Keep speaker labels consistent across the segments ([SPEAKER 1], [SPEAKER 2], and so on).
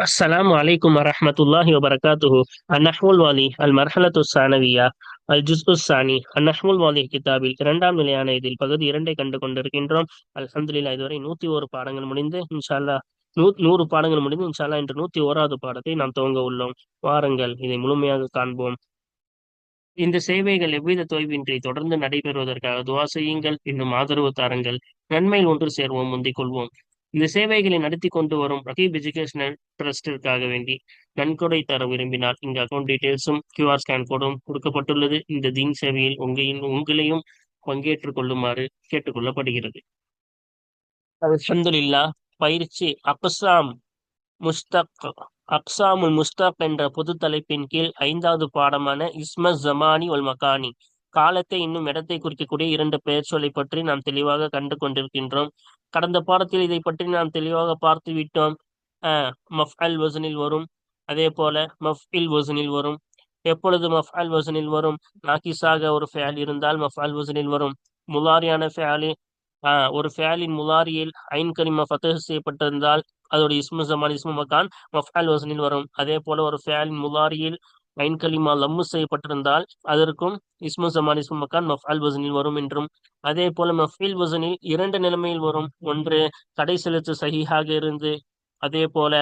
[SPEAKER 1] السلام عليكم ورحمة الله وبركاته النحو الوالي المرحلة الثانوية الجزء الثاني النحو الوالي கிதாபில் இரண்டாம் நிலையான இதில் பகுதி இரண்டை கண்டு கொண்டிருக்கின்றோம் அல்ஹம்துலில்லாஹ் இதுவரை நூத்தி ஒரு பாடங்கள் முடிந்து இன்ஷால்லா நூ நூறு பாடங்கள் முடிந்து இன்ஷால்லா இன்று நூத்தி ஓராவது பாடத்தை நாம் துவங்க உள்ளோம் வாருங்கள் இதை முழுமையாக காண்போம் இந்த சேவைகள் எவ்வித தொய்வின்றி தொடர்ந்து நடைபெறுவதற்காக துவா செய்யுங்கள் இன்னும் ஆதரவு தாருங்கள் நன்மையில் ஒன்று சேர்வோம் முந்திக் கொள்வோம் இந்த சேவைகளை நடத்தி கொண்டு வரும் ரகீப் எஜுகேஷனல் ட்ரஸ்டிற்காக வேண்டி நன்கொடை தர விரும்பினால் இங்கு அக்கௌண்ட் டீடைல்ஸும் கியூஆர் ஸ்கேன் கோடும் கொடுக்கப்பட்டுள்ளது. இந்த தீன் சேவையில் உங்களின் உங்களையும் பங்கேற்றுக் கொள்ளுமாறு கேட்டுக்கொள்ளப்படுகிறது. அல்ஹம்துலில்லா பயிற்சி அப்சாம் முஸ்தக் அப்சாமுல் முஸ்தக் என்ற பொது தலைப்பின் கீழ் ஐந்தாவது பாடமான இஸ்மத் ஜமானி ஒல் மகானி. காலத்தை இன்னும் இடத்தை குறிக்கக்கூடிய இரண்டு பெயர் சொல்லை பற்றி நாம் தெளிவாக கண்டு கொண்டிருக்கின்றோம். கடந்த பாடத்தில் இதை பற்றி நாம் தெளிவாக பார்த்து விட்டோம். மஃப் அல் வசனில் வரும். அதே போல மஃப் இல் வசனில் வரும். எப்பொழுது மஃப் அல் வசனில் வரும்? நாக்கிஸாக ஒரு ஃபேல் இருந்தால் மஃப் அல் வசனில் வரும். முலாரியான ஃபேலி ஒரு ஃபேலின் முலாரியில் ஐன் கரிமா ஃபத்தஹ் செய்யப்பட்டிருந்தால் அதோட இஸ்மு ஜமான் இஸ்மு மக்கான் மஃபால் வசனில் வரும். அதே போல ஒரு ஃபேலின் முலாரியில் ஐன் கலிமா லம்மு செய்யப்பட்டிருந்தால் அதற்கும் இஸ்மு ஜமான் இஸ்மு மக்கான் மஃபால் வசனில் வரும் என்றும் அதே போல மஃபீல் வசனில் இரண்டு நிலைமையில் வரும். ஒன்று கடை செலுத்து சகிஹாக இருந்து அதே போல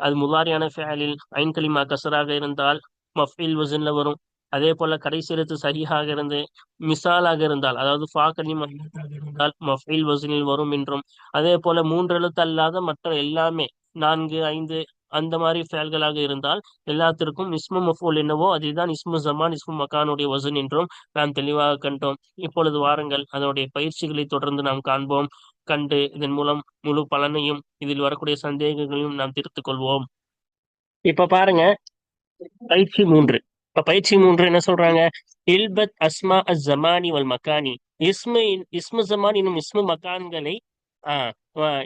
[SPEAKER 1] அது முலாரியான ஃபேலில் ஐன் கலிமா கசராக இருந்தால் மஃபீல் வசன்ல வரும். அதே போல கடைசி எழுத்து சகிஹாக இருந்து மிசாலாக இருந்தால் அதாவது ஃபாக்கலி கலிமா இருந்தால் மஃபீல் வசனில் வரும் என்றும் அதே போல மூன்று எழுத்து அல்லாத மற்ற எல்லாமே நான்கு ஐந்து அந்த மாதிரி ஃபேல்களாக இருந்தால் எல்லாத்திற்கும் இஸ்மு மஃபூல் என்னவோ அதுதான் இஸ்மு ஜமான் இஸ்மு மக்கானுடைய வசன் என்றும் நாம் தெளிவாக கண்டோம். இப்பொழுது வாருங்கள் அதனுடைய பயிற்சிகளை தொடர்ந்து நாம் காண்போம். கண்டு இதன் மூலம் முழு பலனையும் இதில் வரக்கூடிய சந்தேகங்களையும் நாம் தீர்த்து கொள்வோம். இப்ப பாருங்க பயிற்சி மூன்று. இப்ப பயிற்சி மூன்று என்ன சொல்றாங்க? இல்பத் அஸ்மா அஸ் ஜமானி வல் மக்கானி இஸ்மு இஸ்மு ஜமான் இன்னும் இஸ்மு மக்கான்களை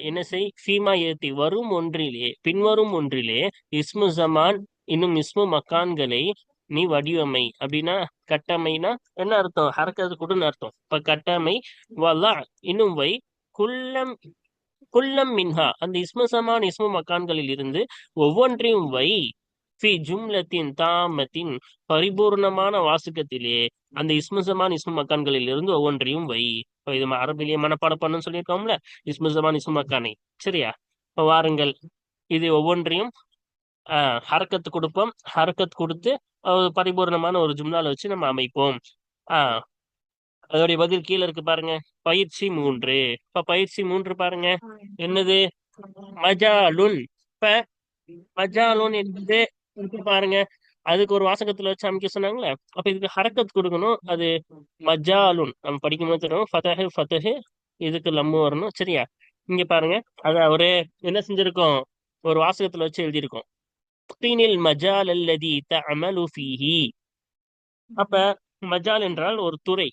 [SPEAKER 1] என்ன செய்? ஃபீமா ஏத்தி வரும் ஒன்றிலே பின்வரும் ஒன்றிலே இஸ்மு ஜமான் இன்னும் இஸ்மு மக்கான்களை நீ வடிவமை. அப்படின்னா கட்டமைனா என்ன அர்த்தம்? ஹரக்கது கூடன்னு அர்த்தம். இப்ப கட்டமை வல்லா இன்னும் வை குல்லம் குல்லம் மின்ஹா. அந்த இஸ்மு சமான் இஸ்மு மக்கான்களில் இருந்து ஒவ்வொன்றையும் வை. ஃபி ஜும்லத்தின் தாமத்தின் பரிபூர்ணமான வாசகத்திலே அந்த இஸ்முசமான் இஸ்ம மக்கான்களில் இருந்து ஒவ்வொன்றையும் வை. இது அரபிலேயே மனப்பாடம் பண்ணுன்னு சொல்லியிருக்கோம்ல? இஸ்முசமான் இஸ்ம மக்கானை. சரியா? வாருங்கள். இது ஒவ்வொன்றையும் ஆஹ் ஹரக்கத்து கொடுப்போம். ஹரக்கத் கொடுத்து பரிபூர்ணமான ஒரு ஜும்லால வச்சு நம்ம அமைப்போம். ஆஹ் அதோடைய பதில் கீழே இருக்கு பாருங்க. பயிற்சி மூன்று. இப்ப பயிற்சி மூன்று பாருங்க. என்னது? மஜாலுன். இப்ப மஜாலுன் என்பது பாருங்க. அதுக்கு ஒரு வாசகத்துல வச்சு அமைக்க சொன்னாங்களே அப்ப இதுக்கு ஹரக்கத் கொடுக்கணும். அது மஜாலுன். நம்ம படிக்கும்போது தெரியும். ஃபதஹு ஃபதஹு இதுக்கு லம்மு வரணும். சரியா? இங்க பாருங்க. அத அவரு என்ன செஞ்சிருக்கோம்? ஒரு வாசகத்துல வச்சு எழுதியிருக்கோம். தீனில் மஜால் அல்லதி தஅமலு ஃபீஹி. அப்ப மஜால் என்றால் ஒரு துறை.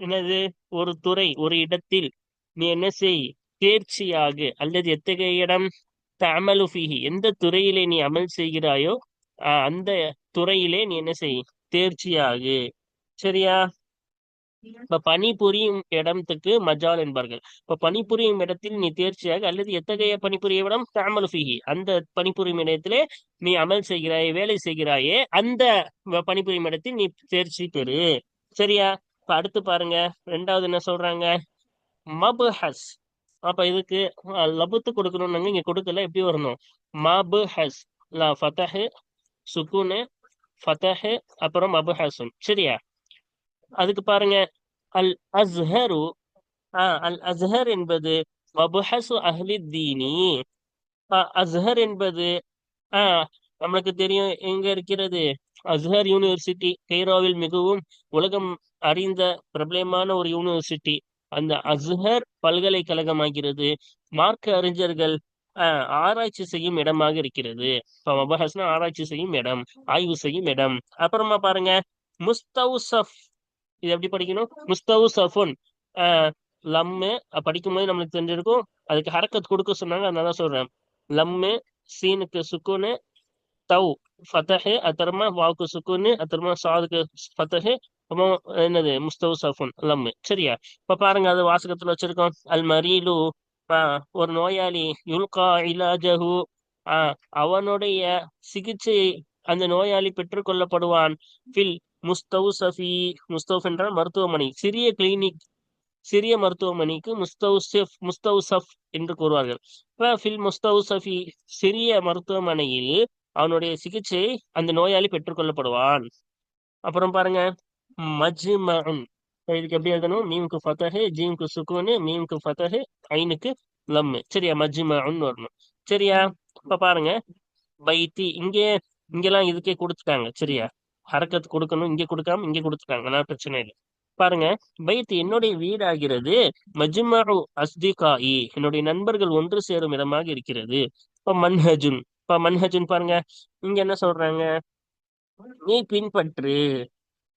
[SPEAKER 1] என்னது? ஒரு துறை. ஒரு இடத்தில் நீ என்ன செய்? தேர்ச்சியாக. அல்லது எத்தகைய இடம்? தமலுஃபிஹி எந்த துறையிலே நீ அமல் செய்கிறாயோ அந்த துறையிலே நீ என்ன செய் தேர்ச்சியாகு. சரியா? இப்ப பணிபுரியும் இடத்துக்கு மஜால் என்பார்கள். இப்ப பணிபுரியும் இடத்தில் நீ தேர்ச்சியாக அல்லது எத்தகைய பணிபுரியும் இடம்? தாமலுஃபிஹி அந்த பணிபுரியும் இடத்திலே நீ அமல் செய்கிறாய் வேலை செய்கிறாயே அந்த பணிபுரியும் இடத்தில் நீ தேர்ச்சி பெறு. சரியா? இப்ப அடுத்து பாருங்க. ரெண்டாவது என்ன சொல்றாங்க? மபுஹஸ். அப்ப இதுக்கு லபுத்து கொடுக்கணும்னாங்க இங்க கொடுக்கல எப்படி வரணும்? மாபு ஹஸ் லா ஃபதஹு சுக்குனு ஃபதஹு அப்புறம் மபுஹசுன் சரியா? அதுக்கு பாருங்க அல் அஸ்ஹரு ஆஹ் அல் அஸ்ஹர் என்பது மபுஹசு அஹ்லி தீனி. அஸ்ஹர் என்பது ஆஹ் நம்மளுக்கு தெரியும் எங்க இருக்கிறது? அஸ்ஹர் யூனிவர்சிட்டி கெய்ரோவில் மிகவும் உலகம் அறிந்த பிரபலமான ஒரு யூனிவர்சிட்டி. அந்த அஸ்ஹர் பல்கலைக்கழகமாகிறது. மார்க்க அறிஞர்கள் ஆராய்ச்சி செய்யும் இடமாக இருக்கிறது. இப்போ மபஹஸ்னா ஆராய்ச்சி செய்யும் இடம் ஆய்வு செய்யும் இடம். அப்புறமா பாருங்க முஸ்தவுசஃப் இது எப்படி படிக்கணும்? முஸ்தவுசஃபுன் லம்மு படிக்கும்போது நம்மளுக்கு தெரிஞ்சிருக்கும். அதுக்கு ஹரக்கத் கொடுக்க சொன்னாங்க அதனால சொல்றேன். லம்மு சீனுக்கு சுக்குனு தவ் ஃபத்தஹு அத்தரமா வாவுக்கு சுக்குனு அத்தரமா சாதுக்கு ஃபத்தஹு அப்போ என்னது? முஸ்தவு சஃபுன் லம்மு சரியா? இப்ப பாருங்க அது வாசகத்துல வச்சிருக்கோம். அல் மரீலு ஒரு நோயாளி யுல்கா இலாஜஹு ஆஹ் அவனுடைய சிகிச்சை அந்த நோயாளி பெற்றுக்கொள்ளப்படுவான். ஃபில் முஸ்தௌசஃபி முஸ்தௌஃப் என்றால் மருத்துவமனை. சிறிய கிளினிக் சிறிய மருத்துவமனைக்கு முஸ்தௌசப் முஸ்தௌசப் என்று கூறுவார்கள். இப்ப ஃபில் முஸ்தௌசஃபி சிறிய மருத்துவமனையில் அவனுடைய சிகிச்சை அந்த நோயாளி பெற்றுக்கொள்ளப்படுவான். அப்புறம் பாருங்க மஜ்மன் இதுக்கு எப்படி எழுதணும்? மீம்க்கு ஃபத்தஹு ஜீமுக்கு சுக்குனு மீம்க்கு ஃபத்தஹு ஐனுக்கு லம்மு. சரியா? மஜ்மன் வரணும். சரியா? இப்ப பாருங்க. பைத்தி இங்கே இங்கெல்லாம் இதுக்கே கொடுத்துட்டாங்க. சரியா? ஹரக்கத்து கொடுக்கணும். இங்க கொடுக்காம இங்க கொடுத்துட்டாங்க. நான் பிரச்சனை இல்லை. பாருங்க. பைத் என்னுடைய வீடாகிறது மஜ்மஹு அஸ்திகாயி என்னுடைய நண்பர்கள் ஒன்று சேரும் இடமாக இருக்கிறது. இப்ப மன்ஹஜுன். இப்ப மன்ஹஜுன் பாருங்க. இங்க என்ன சொல்றாங்க? நீ பின்பற்று.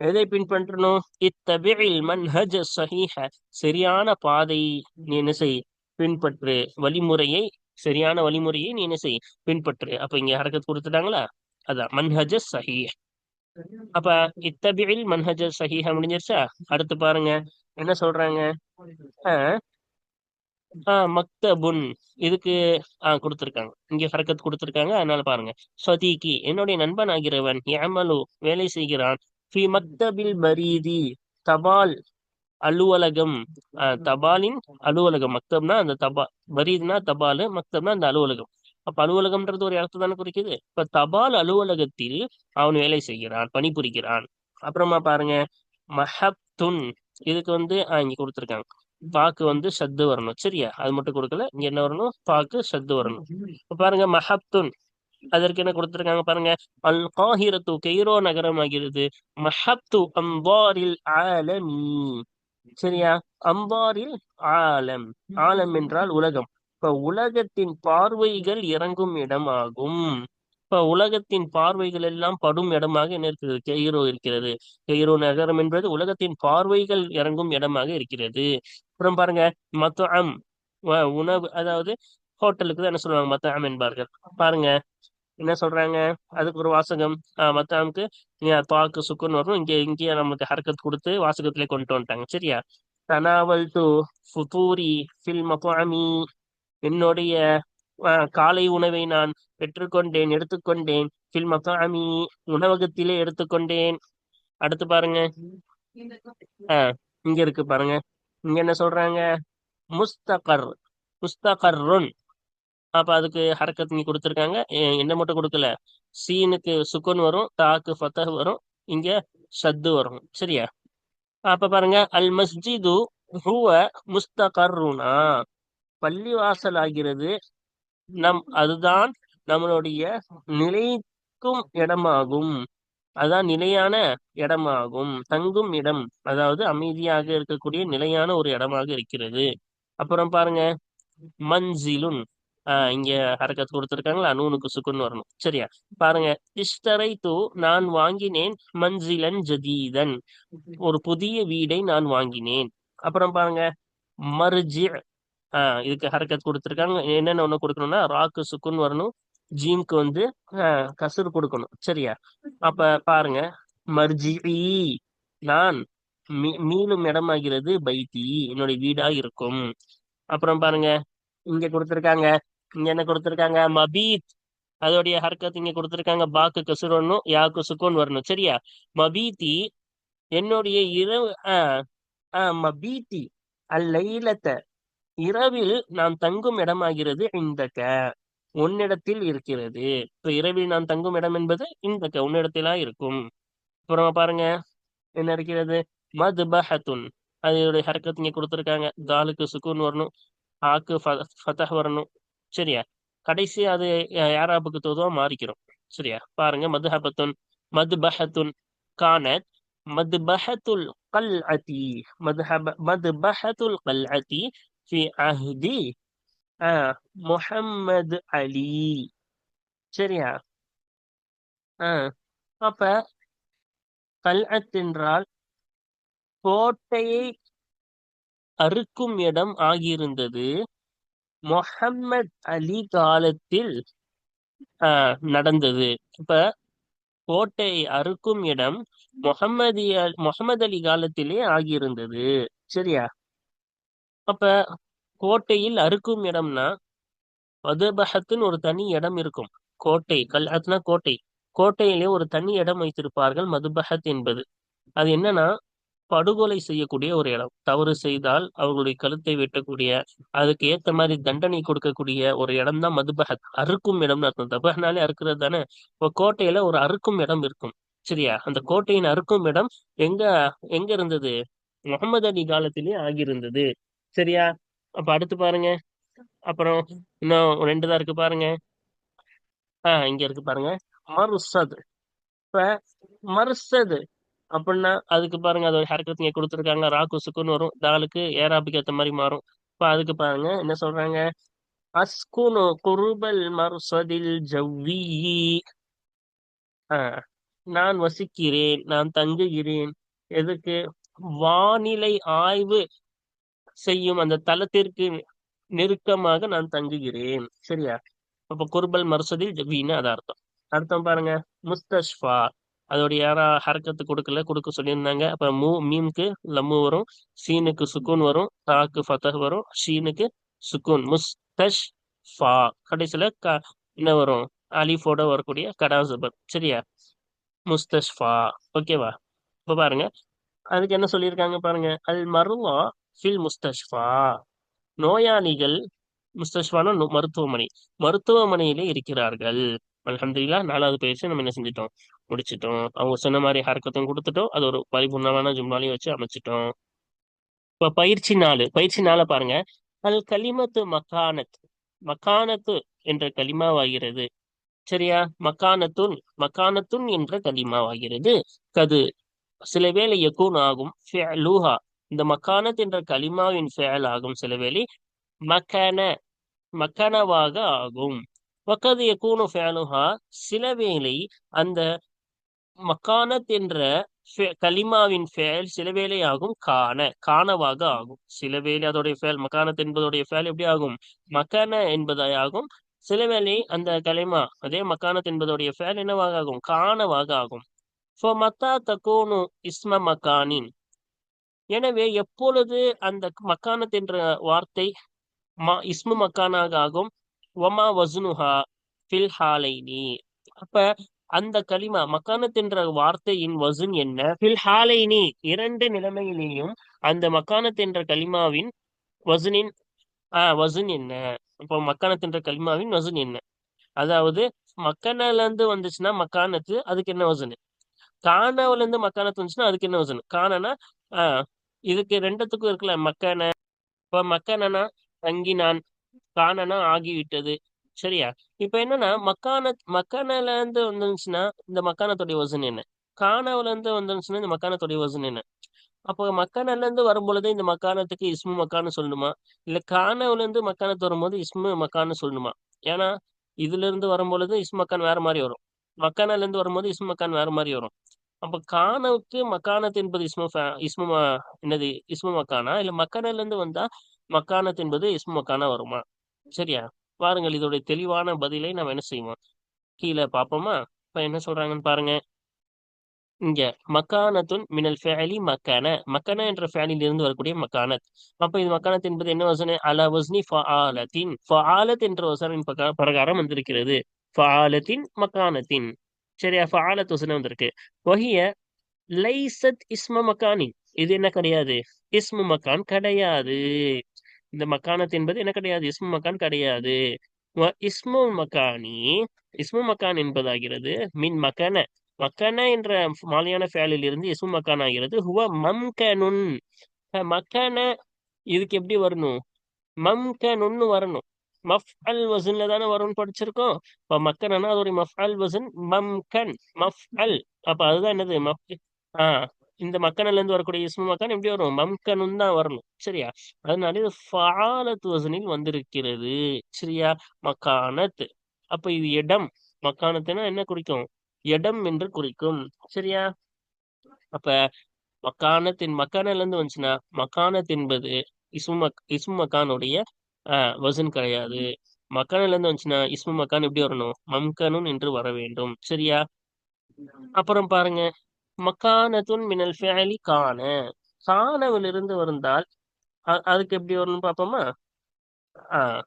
[SPEAKER 1] எதை பின்பற்றணும்? இத்தபில் மன்ஹஜ சஹீஹ. சரியான பாதை நீ என்ன செய்? பின்பற்று. வழிமுறையை சரியான வழிமுறையை நீ என்ன செய்? பின்பற்று. அப்ப இங்க ஹரக்கத் கொடுத்துட்டாங்களா? அதான். மன்ஹஜ சஹீஹ். அப்ப இத்தபில் மன்ஹஜ சஹீஹ முடிஞ்சிருச்சா? அடுத்து பாருங்க. என்ன சொல்றாங்க? ஆஹ் மக்தபுன். இதுக்கு ஆஹ் கொடுத்துருக்காங்க. இங்க ஹரக்கத் கொடுத்துருக்காங்க. அதனால பாருங்க. ஸ்வதீகி என்னுடைய நண்பன் ஆகிறவன் ஏமலு வேலை செய்கிறான். ஃபி மக்தபில் பரீதி தபால் அலுவலகம். தபாலின் அலுவலகம். மக்தப்னா அந்த தபா பரீத்னா தபால் மக்தப்னா அந்த அலுவலகம். அப்ப அலுவலகம்ன்றது ஒரு இடத்த தானே குறிக்குது? இப்ப தபால் அலுவலகத்தில் அவன் வேலை செய்கிறான் பணிபுரிகிறான். அப்புறமா பாருங்க மஹப்துன். இதுக்கு வந்து இங்க கொடுத்துருக்காங்க. பாக்கு வந்து சத்து வரணும். சரியா? அது மட்டும் கொடுக்கல. இங்க என்ன வரணும்? பாக்கு சத்து வரணும். இப்ப பாருங்க மஹப்துன். அதற்கு என்ன கொடுத்திருக்காங்க பாருங்க. அல் காஹிரத்து கெய்ரோ நகரம் ஆகிறது மஹத்து அம்பாரில் ஆலமி. சரியா? அம்பாரில் ஆலம். ஆலம் என்றால் உலகம். இப்ப உலகத்தின் பார்வைகள் இறங்கும் இடமாகும். இப்ப உலகத்தின் பார்வைகள் எல்லாம் படும் இடமாக என்ன இருக்கிறது? கெய்ரோ இருக்கிறது. கெய்ரோ நகரம் என்பது உலகத்தின் பார்வைகள் இறங்கும் இடமாக இருக்கிறது. அப்புறம் பாருங்க மத்தம் உணவு அதாவது ஹோட்டலுக்கு தான் என்ன சொல்லுவாங்க மத்தாம் என்பார்கள். பாருங்க என்ன சொல்றாங்க? அதுக்கு ஒரு வாசகம். மத்தாமுக்கு தாக்கு சுக்குன்னு வரும். இங்க இங்கேயே நமக்கு ஹரக்கத் கொடுத்து வாசகத்திலே கொண்டு வந்துட்டாங்க. சரியா? தனாவல் டு ஃபுதூரி ஃபில் மத்தாமி என்னுடைய காலை உணவை நான் பெற்றுக்கொண்டேன் எடுத்துக்கொண்டேன். ஃபில் மத்தாமி உணவகத்திலே எடுத்துக்கொண்டேன். அடுத்து பாருங்க. ஆஹ் இங்க இருக்கு பாருங்க. இங்க என்ன சொல்றாங்க? முஸ்தகர் முஸ்தகர்ருன். அப்ப அதுக்கு ஹரக்கத் நீ கொடுத்துருக்காங்க. என்ன மட்டும் கொடுக்கல. சீனுக்கு சுக்குன் வரும் தாக்கு ஃபத்தஹ் வரும் இங்க ஷத்து வரும். சரியா? அப்ப பாருங்க அல் மஸ்ஜிது ஹுவ முஸ்தகர்ருனா பள்ளிவாசல் ஆகிறது நம் அதுதான் நம்மளுடைய நிலைக்கும் இடமாகும். அதான் நிலையான இடமாகும் தங்கும் இடம். அதாவது அமைதியாக இருக்கக்கூடிய நிலையான ஒரு இடமாக இருக்கிறது. அப்புறம் பாருங்க மன்சிலுன் இங்க ஹரக்கத் கொடுத்துருக்காங்களா? நூனுக்கு சுக்குன்னு வரணும். சரியா? பாருங்க. இஷ்டரை தூ நான் வாங்கினேன் மன்சிலன் ஜதீதன். ஒரு புதிய வீடை நான் வாங்கினேன். அப்புறம் பாருங்க. மர்ஜி ஆஹ் இதுக்கு ஹரக்கத் கொடுத்துருக்காங்க. என்னென்ன ஒண்ணு கொடுக்கணும்னா ராக்கு சுக்குன்னு வரணும். ஜீம்க்கு வந்து கசுறு கொடுக்கணும். சரியா? அப்ப பாருங்க. மர்ஜி நான் மீளும் இடமாகிறது பைத்தி. என்னுடைய வீடா இருக்கும் அப்புறம் பாருங்க. இங்க கொடுத்துருக்காங்க. இங்க என்ன கொடுத்துருக்காங்க? மபீத். அதோடைய ஹர்கத் இங்க கொடுத்துருக்காங்க. பாக்கு கசுர் வரணும் யாக்கு சுக்கோன் வரணும். சரியா? மபீத்தி என்னுடைய இரவு ஆஹ் ஆஹ் மபீத்தி அல்லைலத்த இரவில் நாம் தங்கும் இடமாகிறது இந்தக்க உன்னிடத்தில் இருக்கிறது. இப்ப இரவில் நாம் தங்கும் இடம் என்பது இந்தக்க உன்னிடத்திலா இருக்கும். அப்புறமா பாருங்க. என்ன இருக்கிறது? மதுபஹத்துன். அதோடைய ஹரக்கத் இங்க கொடுத்துருக்காங்க. தாலுக்கு சுக்கூன் வரணும். ஆக்கு ஃபதஹ் வரணும். சரியா? கடைசி அது யாராபுக்கு தோதுவா மாறிக்கிறோம். சரியா? பாருங்க மதுஹபத்துன் மதுபஹத்துன் கானத் மதுபஹத்துல் கல் அதி மதுஹப மது மதுபஹத்துல் கல் அதி ஃபி அஹ்தி முஹம்மது அலி. சரியா? ஆஹ் அப்ப கல்அத் என்றால் கோட்டையை அறுக்கும் இடம் ஆகியிருந்தது. மொஹம்மத் அலி காலத்தில் நடந்தது. இப்ப கோட்டை அறுக்கும் இடம் முகமது முகமது அலி காலத்திலே ஆகியிருந்தது. சரியா? அப்ப கோட்டையில் அறுக்கும் இடம்னா மதுபஹத்துன்னு ஒரு தனி இடம் இருக்கும். கோட்டை கல்அத்னா கோட்டை. கோட்டையிலே ஒரு தனி இடம் வைத்திருப்பார்கள் மதுபகத் என்பது. அது என்னன்னா படுகொலை செய்யக்கூடிய ஒரு இடம். தவறு செய்தால் அவர்களுடைய கழுத்தை வெட்டக்கூடிய அதுக்கு ஏத்த மாதிரி தண்டனை கொடுக்கக்கூடிய ஒரு இடம் தான் மதுபஹத் அறுக்கும் இடம்னு அர்த்தம். தபகனாலே அறுக்கிறது தானே? இப்போ கோட்டையில ஒரு அறுக்கும் இடம் இருக்கும். சரியா? அந்த கோட்டையின் அறுக்கும் இடம் எங்க எங்க இருந்தது? முகமது அலி காலத்திலே ஆகியிருந்தது. சரியா? அப்ப அடுத்து பாருங்க. அப்புறம் இன்னும் ரெண்டு தான் இருக்கு பாருங்க. ஆஹ் இங்க இருக்கு பாருங்க. மருசது. இப்ப மருசது. அப்படின்னா அதுக்கு பாருங்க அது ஒரு ஹரக்கத் இங்க கொடுத்துருக்காங்க. ராக்கு சுக்குன்னு வரும். தாலுக்கு ஏராபிக்கு ஏற்ற மாதிரி மாறும். இப்ப அதுக்கு பாருங்க என்ன சொல்றாங்க? அஸ்குனு குருபல் மருசதில் ஜவ்வி. ஆஹ் நான் வசிக்கிறேன் நான் தங்குகிறேன். எதுக்கு வானிலை ஆய்வு செய்யும் அந்த தளத்திற்கு நெருக்கமாக நான் தங்குகிறேன். சரியா? அப்ப குர்பல் மருசதில் ஜவ்வின்னு அது அர்த்தம். அர்த்தம் பாருங்க. முஸ்தஷ்ஃபா. அதோடைய யாரா ஹரக்கத்து கொடுக்கல கொடுக்க சொல்லியிருந்தாங்க. அப்ப மூ மீம்க்கு லம்மு வரும் சீனுக்கு சுக்கூன் வரும் தாக்கு ஃபத்தஹ் வரும் ஷீனுக்கு சுக்கூன். முஸ்தஷ் ஃபா கடைசியில க என்ன வரும்? அலிஃபோட வரக்கூடிய கடாசபர் சரியா? முஸ்தஷ்ஃபா. ஓகேவா? இப்போ பாருங்க. அதுக்கு என்ன சொல்லியிருக்காங்க பாருங்க. அல் மருவா ஃபில் முஸ்தஷ்ஃபா. நோயாளிகள் முஸ்தஷ்வான மருத்துவமனை. மருத்துவமனையிலே இருக்கிறார்கள். அலமதுல்லா நாலாவது பயிற்சி நம்ம என்ன செஞ்சிட்டோம்? முடிச்சிட்டோம். அவங்க சொன்ன மாதிரி ஹரக்கத்தும் கொடுத்துட்டோம். அது ஒரு பரிபூர்ணமான ஜும்லாலையும் வச்சு அமைச்சிட்டோம். இப்ப பயிற்சி நாலு. பயிற்சி நாளை பாருங்க. அல் கலிமத்து மக்கானத். மக்கானத்து என்ற கலிமாவாகிறது. சரியா? மக்கானத்துன் மக்கானத்துன் என்ற கலிமாவாகிறது. கது. சில வேளை எக்கூன் ஆகும். லூஹா இந்த மக்கானத் என்ற கலிமாவின் ஃபேல் ஆகும் சில வேளை. மக்கான. மக்கனவாக ஆகும். பக்கத்து யக்கூனு ஃபேனுஹா சில வேளை அந்த மக்கானத் என்ற கலிமாவின் ஃபேல் சில வேளை ஆகும் காண காணவாக ஆகும். சில வேலை அதோடைய ஃபேல் மக்கானத் என்பதோடைய ஃபேல் எப்படி ஆகும்? மக்கான என்பதாகும் சில வேளை அந்த கலிமா அதே மக்கானத் என்பதோடைய ஃபேல் என்னவாக ஆகும்? காணவாக ஆகும். ஃபோ மத்தா தக்கோனு இஸ்ம மக்கானின். எனவே எப்பொழுது அந்த மக்கானத் என்ற வார்த்தை ம இஸ்மு மக்கானாக ஆகும்? ஒமா வசுனுஹா ஃபில் ஹாலைனி. அப்ப அந்த கலிமா மக்கானத் என்ற வார்த்தையின் வசுன் என்ன? ஃபில் ஹாலைனி. இரண்டு நிலைமையிலேயும் அந்த மக்கானத் என்ற கலிமாவின் வசுனின் ஆஹ் வசுன் என்ன? இப்போ மக்கானத் என்ற கலிமாவின் வசுன் என்ன? அதாவது மக்கனால இருந்து வந்துச்சுன்னா மக்கானத்து அதுக்கு என்ன வசனு? கானாவில இருந்து மக்கானத்து வந்துச்சுன்னா அதுக்கு என்ன வசனு? காணனா ஆஹ் இதுக்கு ரெண்டுத்துக்கும் இருக்குல்ல மக்கான. இப்ப மக்கனா தங்கினான். காணனா ஆகிவிட்டது. சரியா? இப்ப என்னன்னா மக்கான மக்கானல இருந்து வந்துருந்துச்சுன்னா இந்த மக்கானத்துடைய வசன் என்ன? கானாவுல இருந்து வந்துருந்துச்சுன்னா இந்த மக்கானத்துடைய வசன் என்ன? அப்போ மக்கானல இருந்து வரும்பொழுது இந்த மக்கானத்துக்கு இஸ்மு மக்கான்னு சொல்லணுமா? இல்ல கானாவுல இருந்து மக்கானத்து வரும்போது இஸ்மு மக்கான்னு சொல்லணுமா? ஏன்னா இதுல இருந்து வரும்பொழுது இஸ்மு மக்கான் வேற மாதிரி வரும். மக்கானால இருந்து வரும்போது இஸ்மு மக்கான் வேற மாதிரி வரும். அப்ப கானவுக்கு மக்கானத் என்பது இஸ்மு ஃபே- இஸ்மு என்னது? இஸ்மு மக்கானா? இல்ல மக்கானில இருந்து வந்தா மக்கானத் என்பது இஸ்மு மக்கானா வருமா? சரியா? பாருங்கள் இதோடைய தெளிவான பதிலை நம்ம என்ன செய்வோம்? கீழே பார்ப்போமா? இப்ப என்ன சொல்றாங்கன்னு பாருங்க. இங்க மக்கானத்துன் மினல் ஃபேலி மக்கான. மக்கான என்ற ஃபேலில் இருந்து வரக்கூடிய மக்கானத். அப்ப இது மக்கானத் என்பது என்ன வசன? அல வஸ்னி ஃபஆலத்தின். ஃபஆலத் என்ற வசனின் பிரகாரம் வந்திருக்கிறது. ஃபஆலத்தின் மக்கானத்தின். சரியா? ஃபஆலத் வசனம் வந்திருக்கு. வஹிய லைசத் இஸ்ம மக்கானின். இது என்ன கிடையாது? இஸ்மு மக்கான் கிடையாது. இந்த மக்கானத் என்பது என்ன கிடையாது? இஸ்மு மக்கான் கிடையாது. இஸ்மு மக்கானி இஸ்மு மக்கான் என்பதாகிறது மின் மக்கன. மக்கன என்ற மாலையான ஃபேலில் இருந்து இஸ்மு மக்கான் ஆகிறது. ஹுவ மம்கனுன். மக்கான மக்கன இதுக்கு எப்படி வரணும்? மம்கனுன்னு வரணும். மஃப் அல் வசன்ல தானே வரும்னு படிச்சிருக்கோம். இப்போ மக்கனா அதோடைய மஃப் அல் வசன் மம்கன் மஃப் அல் அப்ப அதுதான் என்னது? மஃப் ஆஹ் இந்த மக்கனில இருந்து வரக்கூடிய இஸ்மு மக்கான் எப்படி வரும்? மம்கனும் தான் வரணும். சரியா? அதனால இது ஃபாலத் வசனில் வந்திருக்கிறது. சரியா? மக்கானத் அப்ப இது இடம் மக்கானத்துனா என்ன குறிக்கும்? இடம் என்று குறிக்கும். சரியா? அப்ப மக்கானத்தின் மக்கானல இருந்து வந்துச்சுன்னா மக்கானத் என்பது இஸ்மு மக் இஸ்மு மக்கானுடைய ஆஹ் வசன் கிடையாது. மக்கானில இருந்து வந்துச்சுன்னா இஸ்மு மக்கான் எப்படி வரணும்? மம்கனும் என்று வர வேண்டும். சரியா? அப்புறம் பாருங்க. மக்கானத்துன் மினல் ஃபேலி கான கானவிலிருந்து வந்தால் அ- அதுக்கு எப்படி வரணும் பார்ப்போமா ஆஹ்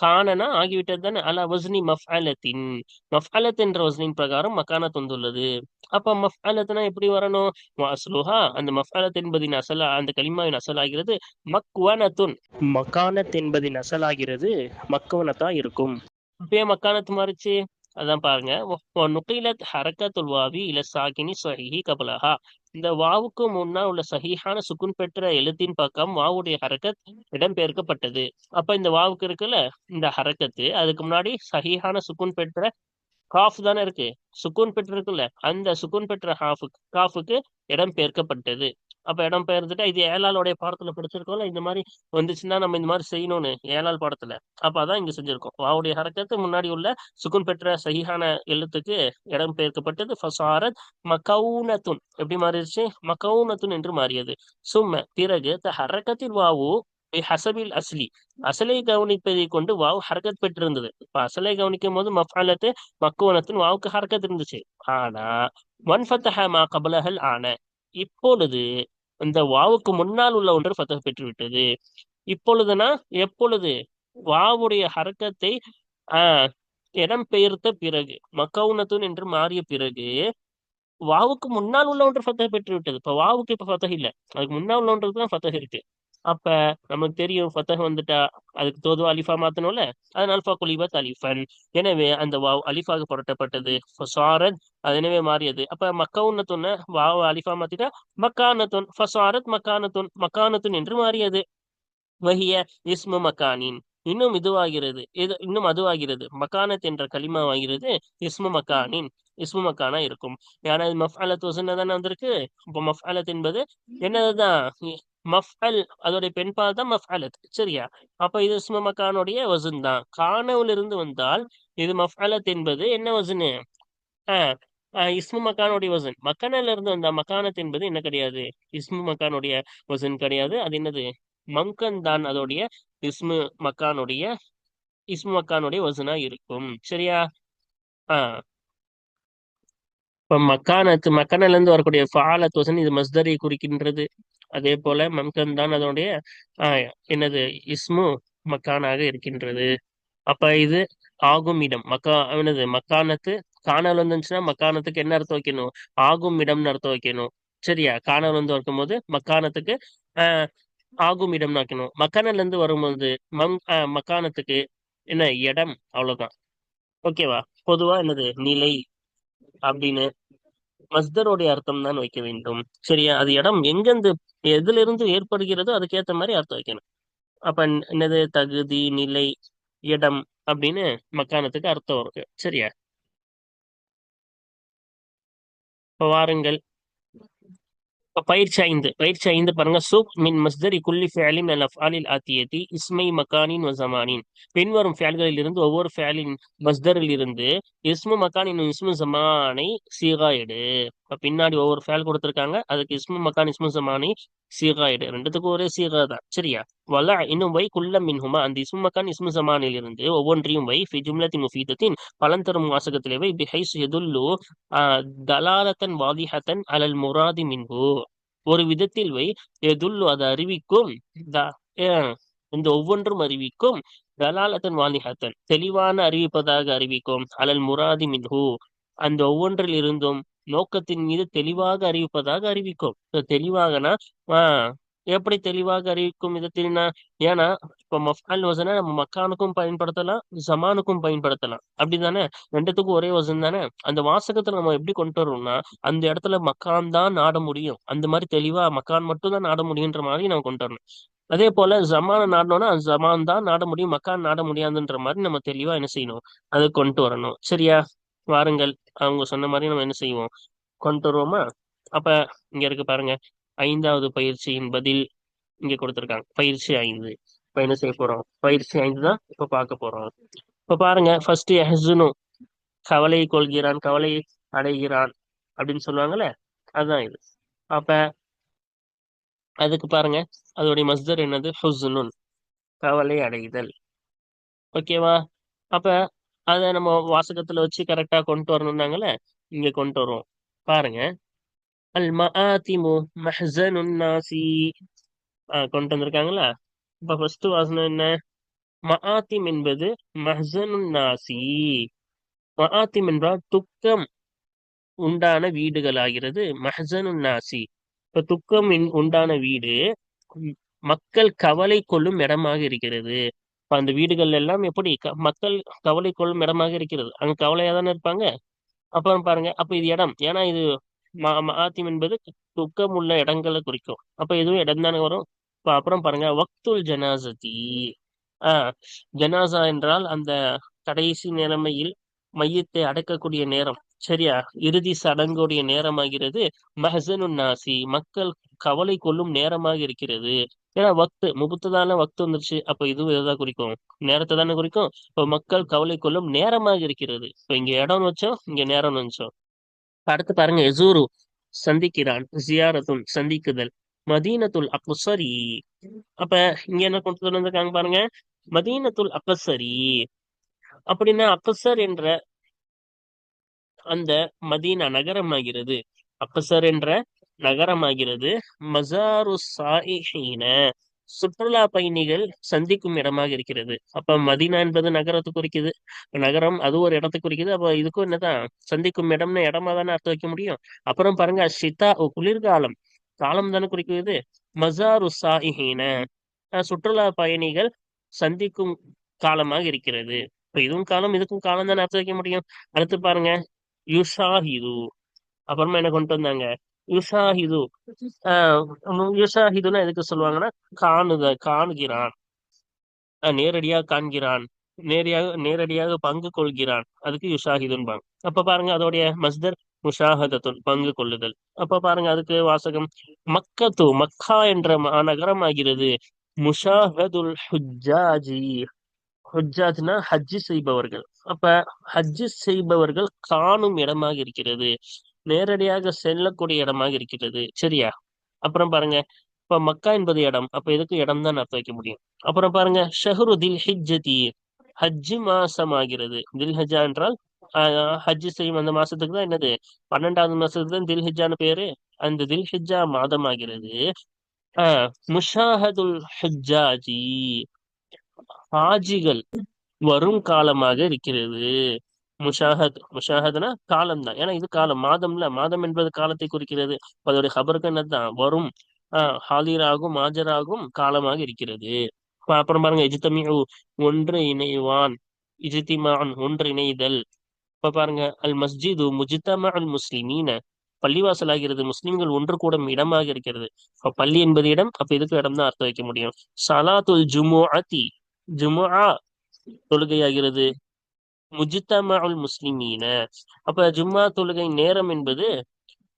[SPEAKER 1] காணனா ஆகிவிட்டது தானே. அலா வஸ்னி மஃஅலத்தின். மஃஅலத் என்ற வஸ்னின் பிரகாரம் மக்கானத் வந்துள்ளது. அப்ப மஃஅலத்னா எப்படி வரணும்? அஸ்லுஹா அந்த மஃஅலத் என்பதின் அசலா அந்த கலிமாவின் அசலாகிறது மக்வனத்துன். மக்கானத் என்பதின் அசலாகிறது மக்வனத்தா இருக்கும். அப்பயே மக்கானத்து மாறிச்சு. அதான் பாருங்க. நுகைலத் ஹரக்கத்துல் வாவி இல சாகினி சஹிஹி கபலஹா. இந்த வாவுக்கு முன்னால் உள்ள சஹிஹான சுக்குன் பெற்ற எழுத்தின் பக்கம் வாவுடைய ஹரக்கத் இடம்பெயர்க்கப்பட்டது. அப்ப இந்த வாவுக்கு இருக்குல்ல இந்த ஹரக்கத்து அதுக்கு முன்னாடி சஹிஹான சுக்குன் பெற்ற காஃப் தானே இருக்கு? சுக்குன் பெற்றிருக்குல்ல அந்த சுக்குன் பெற்ற ஹாஃபு காஃபுக்கு இடம்பெயர்க்கப்பட்டது. அப்ப இடம் பெயர்ந்துட்டா இது ஏழாளுடைய பாடத்துல படிச்சிருக்கோம்ல இந்த மாதிரி வந்துச்சுன்னா நம்ம இந்த மாதிரி செய்யணும்னு ஏழாள் பாடத்துல. அப்ப அதான் இங்க செஞ்சிருக்கோம். வாவுடைய ஹரக்கத்து முன்னாடி உள்ள சுகுன் பெற்ற சகிஹான எழுத்துக்கு இடம் பெயர்க்கப்பட்டது. ஃபசாரத் மக்கவுனத்துன் எப்படி மாறிடுச்சு? மக்கவுனத்துன் என்று மாறியது. சும்ம பிறகு த ஹரக்கத்தில் வாவு ஹசபில் அஸ்லி. அசலை கவனிப்பதை கொண்டு வாவ் ஹரக்கத் பெற்றிருந்தது. இப்ப அசலை கவனிக்கும் போது மஃபாலத்து மக்குவனத்தின் வாவுக்கு ஹரக்கத் இருந்துச்சு. ஆனா ஒன் ஃபத்தஹ மா கபலஹல் ஆன இப்பொழுது இந்த வாவுக்கு முன்னால் உள்ள ஒன்று ஃபத்தஹ் பெற்று விட்டது இப்பொழுதுனா எப்பொழுது? வாவுடைய ஹரக்கத்தை ஆஹ் இடம் பெயர்த்த பிறகு மக்கவுனத்துன் என்று மாறிய பிறகு வாவுக்கு முன்னால் உள்ள ஒன்று ஃபத்தஹ் பெற்று விட்டது இப்ப வாவுக்கு இப்ப ஃபத்தக இல்ல. அதுக்கு முன்னால் உள்ள ஒன்றுக்கு தான் ஃபத்தக இருக்கு. அப்ப நமக்கு தெரியும் ஃபத்தஹ் வந்துட்டா அதுக்கு தோதுவா அலிஃபா மாத்தணும்ல? அதனால் ஃபா குலிபத் அலிஃபன். எனவே அந்த வாவ் அலிஃபாக புரட்டப்பட்டது. ஃபசாரத் அது எனவே மாறியது. அப்ப மக்கவுன்னத்துன்னு வாவ் அலிஃபா மாத்திட்டா மக்கானத்துன் ஃபசாரத் மக்கானத்துன் மக்கானத்துன் என்று மாறியது. வஹிய இஸ்மு மக்கானின். இன்னும் இதுவாகிறது இது இன்னும் அதுவாகிறது. மக்கானத் என்ற களிமாவாகிறது இஸ்மு மக்கானின். இஸ்மு மக்கானா இருக்கும். ஏன்னா இது மஃப் அலத் வசன்னா தானே வந்திருக்கு? இப்போ மஃஅலத் என்பது என்னதுதான்? மஃஅல் அதோடைய பெண்பால் தான் மஃஅலத் சரியா? அப்ப இது இஸ்மு மக்கானுடைய வசன் தான். கானவுல இருந்து வந்தால் இது மஃஅலத் என்பது என்ன வசனு ஆஹ் ஆஹ் இஸ்மு மக்கானுடைய வசன் மக்கானில இருந்து வந்தா மக்கானத் என்பது என்ன கிடையாது? இஸ்மு மக்கானுடைய வசன் கிடையாது. அது என்னது? மங்கன் தான் அதோடைய இஸ்மு மக்கானுடைய இஸ்மு மக்கானுடைய வசனா இருக்கும். சரியா? ஆஹ் இப்ப மக்கானத்து மக்கனில இருந்து வரக்கூடிய ஃபாலத் வசன் இது மஸ்தரை குறிக்கின்றது. அதே போல மம்கன் தான் அதனுடைய ஆஹ் என்னது இஸ்மு மக்கானாக இருக்கின்றது. அப்ப இது ஆகும் இடம். மக்கா என்னது மக்கானத்து காணல் வந்துச்சுன்னா மக்கானத்துக்கு என்ன அர்த்தம் வைக்கணும்? ஆகும் இடம்னு அர்த்தம் வைக்கணும். சரியா? காணல் வந்து வைக்கும்போது மக்கானத்துக்கு ஆஹ் ஆகும் இடம்னு வைக்கணும். மக்கானல இருந்து வரும்போது மம் மக்கானத்துக்கு என்ன இடம் அவ்வளவுதான். ஓகேவா? பொதுவா என்னது நிலை அப்படின்னு மஸ்தருடைய அர்த்தம் தான் வைக்க வேண்டும். சரியா? அது இடம் எங்கிருந்து எதுல இருந்து ஏற்படுகிறதோ அதுக்கேத்த மாதிரி அர்த்தம் வைக்கணும். அப்ப என்னது? தகுதி நிலை இடம் அப்படின்னு மக்கானத்துக்கு அர்த்தம் இருக்கு. சரியா? இப்ப வாருங்கள். பயிற்சி ஐந்து பயிற்சி ஐந்து பாருங்க. சூப் மின் மஸ்தரி குல்லி ஃபேலின் அல் அஃபாலில் ஆத்தியதி இஸ்மை மக்கானின் வ ஜமானின். பின்வரும் ஃபேல்களில் இருந்து ஒவ்வொரு ஃபேலின் மஸ்தரில் இருந்து இஸ்மு மக்கானின் இஸ்மு ஜமானை சீகா எடு. பின்னாடி ஒவ்வொரு ஃபேல் கொடுத்துருக்காங்க. அதுக்கு இஸ்மு மக்கான் இஸ்மு ஜமானி சீகாயிடு. ரெண்டுத்துக்கும் ஒரே சீகா தான். சரியா? வல இன்னும் வை குள்ள மின்ஹுமா. அந்த இஸ்மு மக்கான் இஸ்மு சமானிலிருந்து இருந்து ஒவ்வொன்றையும் வை. ஃபி ஜும்லத்தின் முஃபீதத்தின் பலன் தரும் வாசகத்திலே வை. பிஹைஸ் எதுல்லு தலாலத்தன் வாதிஹத்தன் அலல் முராதி மின்ஹு. ஒரு விதத்தில் வை. எதுல்லு அது அறிவிக்கும். அஹ் இந்த ஒவ்வொன்றும் அறிவிக்கும். தலாலத்தன் வாலிஹத்தன் தெளிவான அறிவிப்பதாக அறிவிக்கும். அலல் முராதி மின்ஹு. அந்த ஒவ்வொன்றில் இருந்தும் நோக்கத்தின் மீது தெளிவாக அறிவிப்பதாக அறிவிக்கும். தெளிவாகனா? ஆஹ் எப்படி தெளிவாக அறிவிக்கும் விதத்தில்னா ஏன்னா இப்ப மஃபால் வசனை நம்ம மக்கானுக்கும் பயன்படுத்தலாம் ஜமானுக்கும் பயன்படுத்தலாம். அப்படிதானே ரெண்டுத்துக்கும் ஒரே வசன் தானே? அந்த வாசகத்தை நம்ம எப்படி கொண்டு வரோம்னா அந்த இடத்துல மக்கான் தான் நாட முடியும். அந்த மாதிரி தெளிவா மக்கான் மட்டும் தான் நாட முடியுன்ற மாதிரி நம்ம கொண்டு வரணும். அதே போல ஜமான நாடணும்னா ஜமான் தான் நாட முடியும் மக்கான் நாட முடியாதுன்ற மாதிரி நம்ம தெளிவா என்ன செய்யணும்? அதை கொண்டு வரணும். சரியா? வாருங்கள். அவங்க சொன்ன மாதிரி நம்ம என்ன செய்வோம்? கொண்டு வருவோமா அப்ப இங்க இருக்கு பாருங்க. ஐந்தாவது பயிற்சியின் பதில் இங்க கொடுத்துருக்காங்க. பயிற்சி ஐந்து. இப்ப என்ன செய்ய போறோம்? பயிற்சி ஐந்து தான் இப்ப பார்க்க போறோம். இப்ப பாருங்க. ஃபர்ஸ்ட் ஹஸ்னு. கவலை கொள்கிறான் கவலை அடைகிறான் அப்படின்னு சொல்லுவாங்கல்ல? அதுதான் இது. அப்ப அதுக்கு பாருங்க. அதோடைய மஸ்தர் என்னது? ஹுஸ்னுன் கவலை அடைதல். ஓகேவா அப்ப அதை நம்ம வாசகத்துல வச்சு கரெக்டா கொண்டு வரணும்னாங்கல்ல இங்க கொண்டு வருவோம். பாருங்க. அல் மஆதிமு மஹ்சனுன் நாசி. ஆஹ் கொண்டு வந்திருக்காங்களா இப்ப ஃபர்ஸ்ட் வாசனம் என்ன? மஆத்திம் என்பது மஹ்சனுன் நாசி. மஆத்திம் என்றால் துக்கம் உண்டான வீடுகள் ஆகிறது மஹ்சனுன் நாசி. இப்ப துக்கம் உண்டான வீடு மக்கள் கவலை கொள்ளும் இடமாக இருக்கிறது. இப்ப அந்த வீடுகள் எல்லாம் எப்படி க மக்கள் கவலை கொள்ளும் இடமாக இருக்கிறது. அங்க கவலையாக தானே இருப்பாங்க? அப்புறம் பாருங்க அப்ப இது இடம். ஏன்னா இது மா மாத்தியம் என்பது துக்கம் உள்ள இடங்களை குறிக்கும். அப்ப இதுவும் இடம் தானே வரும்? அப்புறம் பாருங்க வக்துல் ஜனாசதி ஆஹ் ஜனாசா என்றால் அந்த கடைசி நிலைமையில் மையத்தை அடக்கக்கூடிய நேரம். சரியா? இறுதி சடங்குடைய நேரமாகிறது. மஹசனு நாசி. மக்கள் கவலை கொள்ளும் நேரமாக இருக்கிறது. ஏன்னா வக்து? முபுத்ததான வக்து வந்துருச்சு. அப்ப இதுவும் இதைதான் குறிக்கும். நேரத்தை தானே குறிக்கும். இப்ப மக்கள் கவலை கொள்ளும் நேரமாக இருக்கிறது. இப்ப இங்க இடம்னு வச்சோம் இங்க நேரம்னு வச்சோம். அடுத்து பாருங்க எசூரு சந்திக்கிறான். ஜியாரத்துன் சந்திக்குதல். மதீனத்துல் அப்பசரி அப்ப இங்க என்ன கொண்டு வந்திருக்காங்க பாருங்க. மதீனத்துல் அப்பசரி அப்படின்னா அக்சர் என்ற அந்த மதீனா நகரமாகிறது. அப்பசர் என்ற நகரமாகிறது. மசாரு சாயிஹீன. சுற்றுலா பயணிகள் சந்திக்கும் இடமாக இருக்கிறது. அப்ப மதீனா என்பது நகரத்தை குறிக்குது. நகரம் அது ஒரு இடத்தை குறிக்குது. அப்ப இதுக்கும் என்னதான்? சந்திக்கும் இடம்னு இடமா தானே அர்த்தம் வைக்க முடியும். அப்புறம் பாருங்க ஷிதா குளிர்காலம். காலம் தானே குறிக்குது. மசாரு சாயிஹீன. சுற்றுலா பயணிகள் சந்திக்கும் காலமாக இருக்கிறது. இப்ப இதுவும் காலம் இதுக்கும் காலம் தானே அர்த்தம் வைக்க முடியும். அடுத்து பாருங்க யுஷாஹிது. அப்புறமா என்ன கொண்டு வந்தாங்க? யுஷாஹிது ஆஹ் யுஷாஹிதுன்னா எதுக்கு சொல்லுவாங்கன்னா காணுத காணுகிறான். நேரடியாக காண்கிறான். நேரடியாக நேரடியாக பங்கு கொள்கிறான். அதுக்கு யுஷாஹிதுன்பாங்க அப்ப பாருங்க அதோடைய மஸ்தர் முஷாஹதத்துன் பங்கு கொள்ளுதல். அப்ப பாருங்க அதுக்கு வாசகம் மக்கத்து மக்கா என்ற நகரம் ஆகிறது முஷாஹதுல் ஹுஜாஜி ஹுஜாஜ்னா ஹஜ்ஜி செய்பவர்கள். அப்ப ஹஜ்ஜி செய்பவர்கள் காணும் இடமாக இருக்கிறது. நேரடியாக செல்லக்கூடிய இடமாக இருக்கிறது சரியா? அப்புறம் பாருங்க. இப்ப மக்கா என்பது இடம். அப்ப எதுக்கு இடம் தான் அர்த்தம் வைக்க முடியும்? அப்புறம் பாருங்க. ஷஹரு தில் ஹிஜ்ஜதி ஹஜ்ஜி மாசம் ஆகிறது தில்ஹஜா என்றால் ஹஜ் செய்யும் அந்த மாசத்துக்கு தான் என்னது? பன்னெண்டாவது மாசத்துக்கு தான் தில்ஹிஜான்னு பேரு. அந்த தில்ஹிஜா மாதம் ஆகிறது ஆஹ் முஷாஹதுல் ஹஜ்ஜாஜி. ஹாஜிகள் வரும் காலமாக இருக்கிறது. முஷாஹத் முஷாஹத்னா காலம் தான். ஏன்னா இது காலம். மாதம்ல மாதம் என்பது காலத்தை குறிக்கிறது. அதோடைய ஹபருக்கு என்னதான் வரும் ஆஹ் ஹாலிராகும் ஆஜராகும் காலமாக இருக்கிறது. அப்புறம் பாருங்க இஜித்தமி ஒன்று இணைவான். இஜித்திமான் ஒன்று இணைதல். இப்ப பாருங்க அல் மஸ்ஜிது முஜித்தமா அல் முஸ்லிமீன. பள்ளிவாசல் ஆகிறது முஸ்லிம்கள் ஒன்று கூடும் இடமாக இருக்கிறது. இப்ப பள்ளி என்பது இடம் அப்ப இதுக்கு இடம் தான் அர்த்தம் வைக்க முடியும். சலாத்துல் ஜுமு அதி ஜுமுஆ தொழுகையாகிறது. முஜித்தமாவுல் முஸ்லிமீன. அப்ப ஜும்மா தொழுகை நேரம் என்பது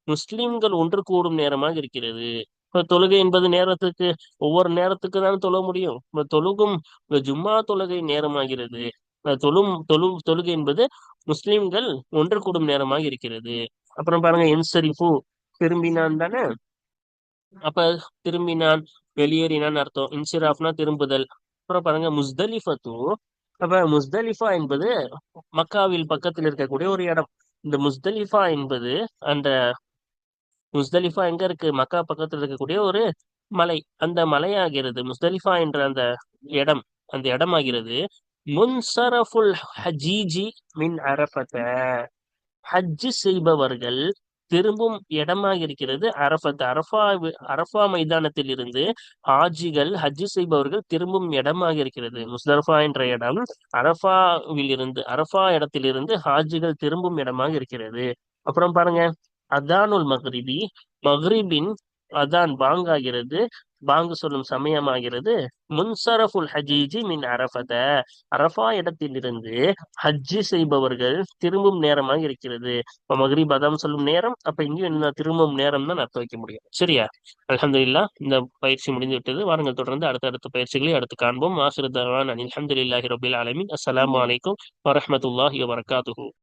[SPEAKER 1] முஸ்லிம்கள் ஒன்று கூடும் நேரமாக இருக்கிறது. இப்ப தொழுகை என்பது நேரத்துக்கு ஒவ்வொரு நேரத்துக்கு தான் தொழ முடியும். இப்ப தொழுகும் ஜும்மா தொழுகை நேரமாகிறது. தொழும் தொழு தொழுகை என்பது முஸ்லிம்கள் ஒன்று கூடும் நேரமாக இருக்கிறது. அப்புறம் பாருங்க என்சரிஃபு திரும்பினான் தானே? அப்ப திரும்பினான் வெளியேறினான்னு அர்த்தம். இன்சிராஃப்னா திரும்புதல். அப்புறம் பாருங்க முஸ்தலிஃபத்து அப்ப முஸ்தலிஃபா என்பது மக்காவில் பக்கத்தில் இருக்கக்கூடிய ஒரு இடம். இந்த முஸ்தலிஃபா என்பது அந்த முஸ்தலிஃபா எங்க இருக்கு? மக்கா பக்கத்தில் இருக்கக்கூடிய ஒரு மலை. அந்த மலையாகிறது முஸ்தலிஃபா என்ற அந்த இடம் அந்த இடமாகிறது. முன்சரஃபுல் ஹஜீஜி மின் அரபத ஹஜ்ஜு செய்பவர்கள் திரும்பும் இடமாக இருக்கிறது. அரபத் அரஃபா அரஃபா மைதானத்தில் இருந்து ஹாஜிகள் ஹஜ்ஜு செய்பவர்கள் திரும்பும் இடமாக இருக்கிறது. முஸ்தரஃபா என்ற இடம் அரஃபாவில் இருந்து அரஃபா இடத்திலிருந்து ஹாஜிகள் திரும்பும் இடமாக இருக்கிறது. அப்புறம் பாருங்க அதானுல் மஹ்ரிபி மஹ்ரிபின் அதான் பாங்காகிறது. பாங்கு சொல்லும் சமயமாகிறது. முன்சரஃபுல் ஹஜீஜி மின் அரபத அரஃபா இடத்திலிருந்து ஹஜ்ஜி செய்பவர்கள் திரும்பும் நேரமாக இருக்கிறது. இப்போ மகரி பதாம் சொல்லும் நேரம். அப்ப இங்கேயும் என்ன திரும்பும் நேரம் தான் அர்த்தம் வைக்க முடியும். சரியா? அலமதுல்லா இந்த பயிற்சி முடிந்து விட்டது வாருங்கள் தொடர்ந்து அடுத்தடுத்த பயிற்சிகளை அடுத்து காண்போம். ஆசிரியர் அலமதுல்லாஹி ரபில் அலமின் அஸ்லாம் வலைக்கும் வரமத்துல்லாஹி வரகாத்துஹூ